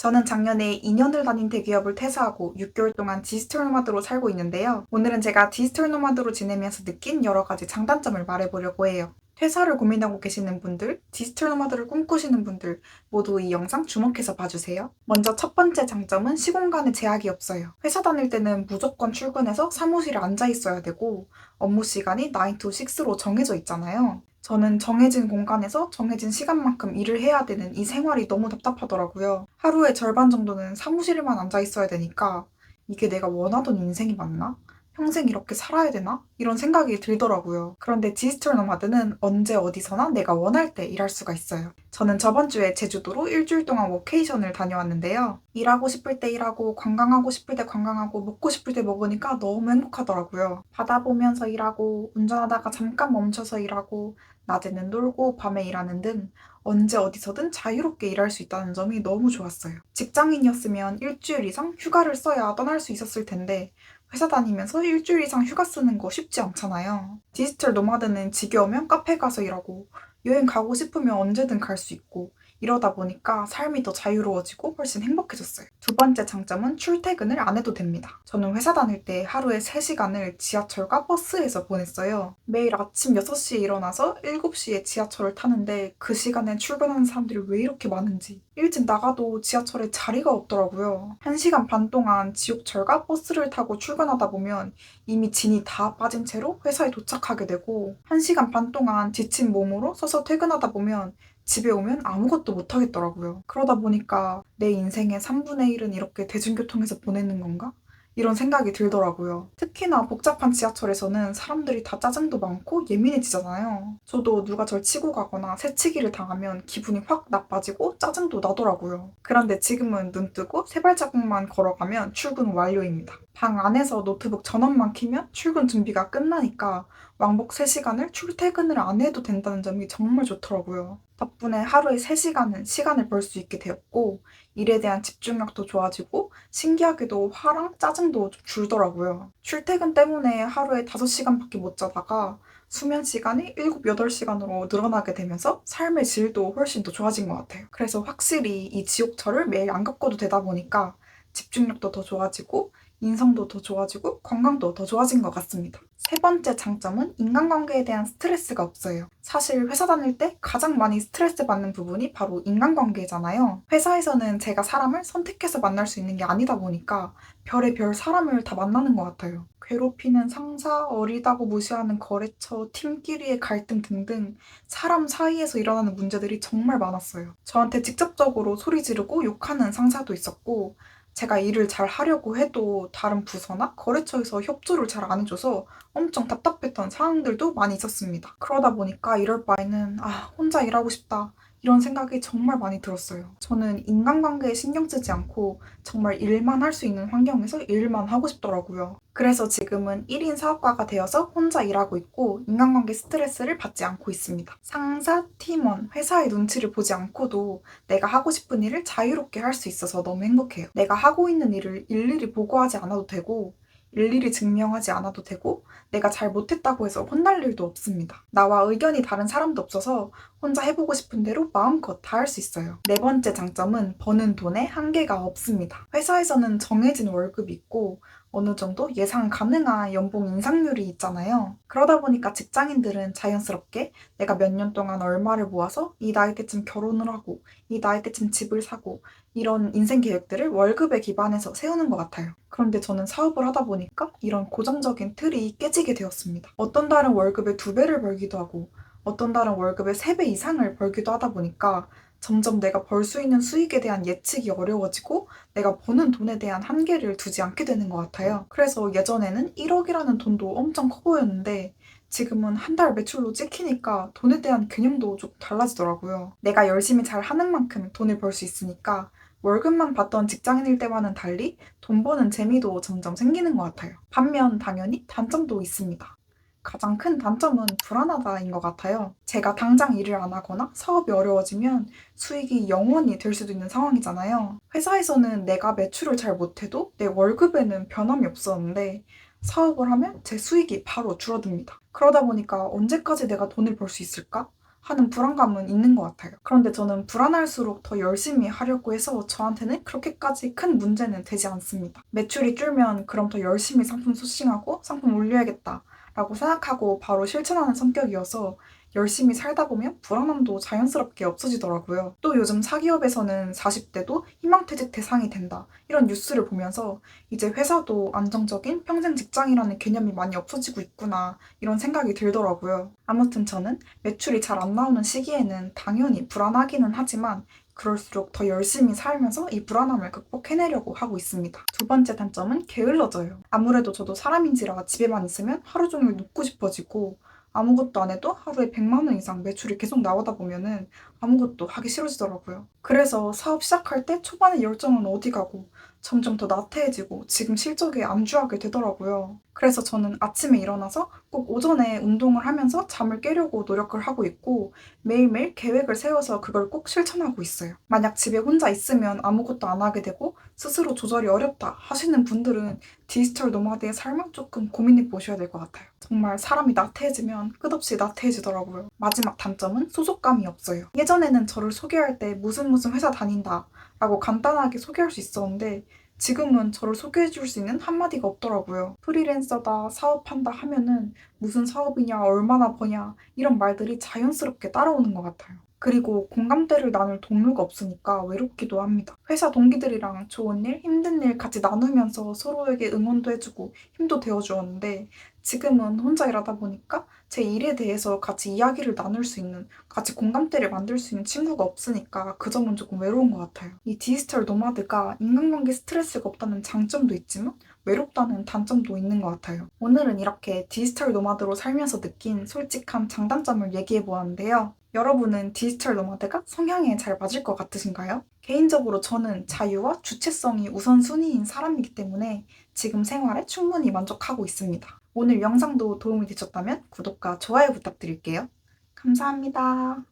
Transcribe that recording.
저는 작년에 2년을 다닌 대기업을 퇴사하고 6개월 동안 디지털 노마드로 살고 있는데요. 오늘은 제가 디지털 노마드로 지내면서 느낀 여러 가지 장단점을 말해보려고 해요. 퇴사를 고민하고 계시는 분들, 디지털 노마드를 꿈꾸시는 분들 모두 이 영상 주목해서 봐주세요. 먼저 첫 번째 장점은 시공간에 제약이 없어요. 회사 다닐 때는 무조건 출근해서 사무실에 앉아 있어야 되고 업무 시간이 9 to 6로 정해져 있잖아요. 저는 정해진 공간에서 정해진 시간만큼 일을 해야 되는 이 생활이 너무 답답하더라고요. 하루의 절반 정도는 사무실에만 앉아 있어야 되니까 이게 내가 원하던 인생이 맞나? 평생 이렇게 살아야 되나? 이런 생각이 들더라고요. 그런데 디지털 노마드는 언제 어디서나 내가 원할 때 일할 수가 있어요. 저는 저번 주에 제주도로 일주일 동안 워케이션을 다녀왔는데요. 일하고 싶을 때 일하고 관광하고 싶을 때 관광하고 먹고 싶을 때 먹으니까 너무 행복하더라고요. 바다 보면서 일하고 운전하다가 잠깐 멈춰서 일하고 낮에는 놀고 밤에 일하는 등 언제 어디서든 자유롭게 일할 수 있다는 점이 너무 좋았어요. 직장인이었으면 일주일 이상 휴가를 써야 떠날 수 있었을 텐데 회사 다니면서 일주일 이상 휴가 쓰는 거 쉽지 않잖아요. 디지털 노마드는 지겨우면 카페 가서 일하고 여행 가고 싶으면 언제든 갈 수 있고 이러다 보니까 삶이 더 자유로워지고 훨씬 행복해졌어요. 두 번째 장점은 출퇴근을 안 해도 됩니다. 저는 회사 다닐 때 하루에 3시간을 지하철과 버스에서 보냈어요. 매일 아침 6시에 일어나서 7시에 지하철을 타는데 그 시간에 출근하는 사람들이 왜 이렇게 많은지 일찍 나가도 지하철에 자리가 없더라고요. 1시간 반 동안 지옥철과 버스를 타고 출근하다 보면 이미 진이 다 빠진 채로 회사에 도착하게 되고 1시간 반 동안 지친 몸으로 서서 퇴근하다 보면 집에 오면 아무것도 못 하겠더라고요. 그러다 보니까 내 인생의 3분의 1은 이렇게 대중교통에서 보내는 건가? 이런 생각이 들더라고요. 특히나 복잡한 지하철에서는 사람들이 다 짜증도 많고 예민해지잖아요. 저도 누가 절 치고 가거나 새치기를 당하면 기분이 확 나빠지고 짜증도 나더라고요. 그런데 지금은 눈 뜨고 세 발자국만 걸어가면 출근 완료입니다. 방 안에서 노트북 전원만 키면 출근 준비가 끝나니까 왕복 3시간을 출퇴근을 안 해도 된다는 점이 정말 좋더라고요. 덕분에 하루에 3시간은 시간을 벌 수 있게 되었고 일에 대한 집중력도 좋아지고 신기하게도 화랑 짜증도 좀 줄더라고요. 출퇴근 때문에 하루에 5시간밖에 못 자다가 수면 시간이 7, 8시간으로 늘어나게 되면서 삶의 질도 훨씬 더 좋아진 것 같아요. 그래서 확실히 이 지옥철을 매일 안 겪어도 되다 보니까 집중력도 더 좋아지고 인성도 더 좋아지고 건강도 더 좋아진 것 같습니다. 세 번째 장점은 인간관계에 대한 스트레스가 없어요. 사실 회사 다닐 때 가장 많이 스트레스 받는 부분이 바로 인간관계잖아요. 회사에서는 제가 사람을 선택해서 만날 수 있는 게 아니다 보니까 별의 별 사람을 다 만나는 것 같아요. 괴롭히는 상사, 어리다고 무시하는 거래처, 팀끼리의 갈등 등등 사람 사이에서 일어나는 문제들이 정말 많았어요. 저한테 직접적으로 소리 지르고 욕하는 상사도 있었고 제가 일을 잘 하려고 해도 다른 부서나 거래처에서 협조를 잘 안 해줘서 엄청 답답했던 상황들도 많이 있었습니다. 그러다 보니까 이럴 바에는 아, 혼자 일하고 싶다. 이런 생각이 정말 많이 들었어요. 저는 인간관계에 신경 쓰지 않고 정말 일만 할 수 있는 환경에서 일만 하고 싶더라고요. 그래서 지금은 1인 사업가가 되어서 혼자 일하고 있고 인간관계 스트레스를 받지 않고 있습니다. 상사, 팀원, 회사의 눈치를 보지 않고도 내가 하고 싶은 일을 자유롭게 할 수 있어서 너무 행복해요. 내가 하고 있는 일을 일일이 보고하지 않아도 되고 일일이 증명하지 않아도 되고 내가 잘 못했다고 해서 혼날 일도 없습니다. 나와 의견이 다른 사람도 없어서 혼자 해보고 싶은 대로 마음껏 다 할 수 있어요. 네 번째 장점은 버는 돈에 한계가 없습니다. 회사에서는 정해진 월급이 있고 어느 정도 예상 가능한 연봉 인상률이 있잖아요. 그러다 보니까 직장인들은 자연스럽게 내가 몇 년 동안 얼마를 모아서 이 나이 때쯤 결혼을 하고 이 나이 때쯤 집을 사고 이런 인생 계획들을 월급에 기반해서 세우는 것 같아요. 그런데 저는 사업을 하다 보니까 이런 고정적인 틀이 깨지게 되었습니다. 어떤 달은 월급의 두 배를 벌기도 하고 어떤 달은 월급의 세 배 이상을 벌기도 하다 보니까 점점 내가 벌 수 있는 수익에 대한 예측이 어려워지고 내가 버는 돈에 대한 한계를 두지 않게 되는 것 같아요. 그래서 예전에는 1억이라는 돈도 엄청 커 보였는데 지금은 한 달 매출로 찍히니까 돈에 대한 개념도 좀 달라지더라고요. 내가 열심히 잘 하는 만큼 돈을 벌 수 있으니까 월급만 받던 직장인일 때와는 달리 돈 버는 재미도 점점 생기는 것 같아요. 반면 당연히 단점도 있습니다. 가장 큰 단점은 불안하다인 것 같아요. 제가 당장 일을 안 하거나 사업이 어려워지면 수익이 영원히 될 수도 있는 상황이잖아요. 회사에서는 내가 매출을 잘 못해도 내 월급에는 변함이 없었는데 사업을 하면 제 수익이 바로 줄어듭니다. 그러다 보니까 언제까지 내가 돈을 벌 수 있을까? 하는 불안감은 있는 것 같아요. 그런데 저는 불안할수록 더 열심히 하려고 해서 저한테는 그렇게까지 큰 문제는 되지 않습니다. 매출이 줄면 그럼 더 열심히 상품 소싱하고 상품 올려야겠다. 라고 생각하고 바로 실천하는 성격이어서 열심히 살다 보면 불안함도 자연스럽게 없어지더라고요. 또 요즘 사기업에서는 40대도 희망퇴직 대상이 된다. 이런 뉴스를 보면서 이제 회사도 안정적인 평생 직장이라는 개념이 많이 없어지고 있구나. 이런 생각이 들더라고요. 아무튼 저는 매출이 잘 안 나오는 시기에는 당연히 불안하기는 하지만 그럴수록 더 열심히 살면서 이 불안함을 극복해내려고 하고 있습니다. 두 번째 단점은 게을러져요. 아무래도 저도 사람인지라 집에만 있으면 하루 종일 눕고 싶어지고 아무것도 안 해도 하루에 100만 원 이상 매출이 계속 나오다 보면은 아무것도 하기 싫어지더라고요. 그래서 사업 시작할 때 초반에 열정은 어디 가고 점점 더 나태해지고 지금 실적에 안주하게 되더라고요. 그래서 저는 아침에 일어나서 꼭 오전에 운동을 하면서 잠을 깨려고 노력을 하고 있고 매일매일 계획을 세워서 그걸 꼭 실천하고 있어요. 만약 집에 혼자 있으면 아무것도 안 하게 되고 스스로 조절이 어렵다 하시는 분들은 디지털 노마드의 삶을 조금 고민해 보셔야 될 것 같아요. 정말 사람이 나태해지면 끝없이 나태해지더라고요. 마지막 단점은 소속감이 없어요. 예전에는 저를 소개할 때 무슨 무슨 회사 다닌다 라고 간단하게 소개할 수 있었는데 지금은 저를 소개해 줄 수 있는 한마디가 없더라고요. 프리랜서다, 사업한다 하면은 무슨 사업이냐, 얼마나 버냐 이런 말들이 자연스럽게 따라오는 것 같아요. 그리고 공감대를 나눌 동료가 없으니까 외롭기도 합니다. 회사 동기들이랑 좋은 일, 힘든 일 같이 나누면서 서로에게 응원도 해주고 힘도 되어주었는데 지금은 혼자 일하다 보니까 제 일에 대해서 같이 이야기를 나눌 수 있는, 같이 공감대를 만들 수 있는 친구가 없으니까 그 점은 조금 외로운 것 같아요. 이 디지털 노마드가 인간관계 스트레스가 없다는 장점도 있지만 외롭다는 단점도 있는 것 같아요. 오늘은 이렇게 디지털 노마드로 살면서 느낀 솔직한 장단점을 얘기해 보았는데요. 여러분은 디지털 노마드가 성향에 잘 맞을 것 같으신가요? 개인적으로 저는 자유와 주체성이 우선순위인 사람이기 때문에 지금 생활에 충분히 만족하고 있습니다. 오늘 영상도 도움이 되셨다면 구독과 좋아요 부탁드릴게요. 감사합니다.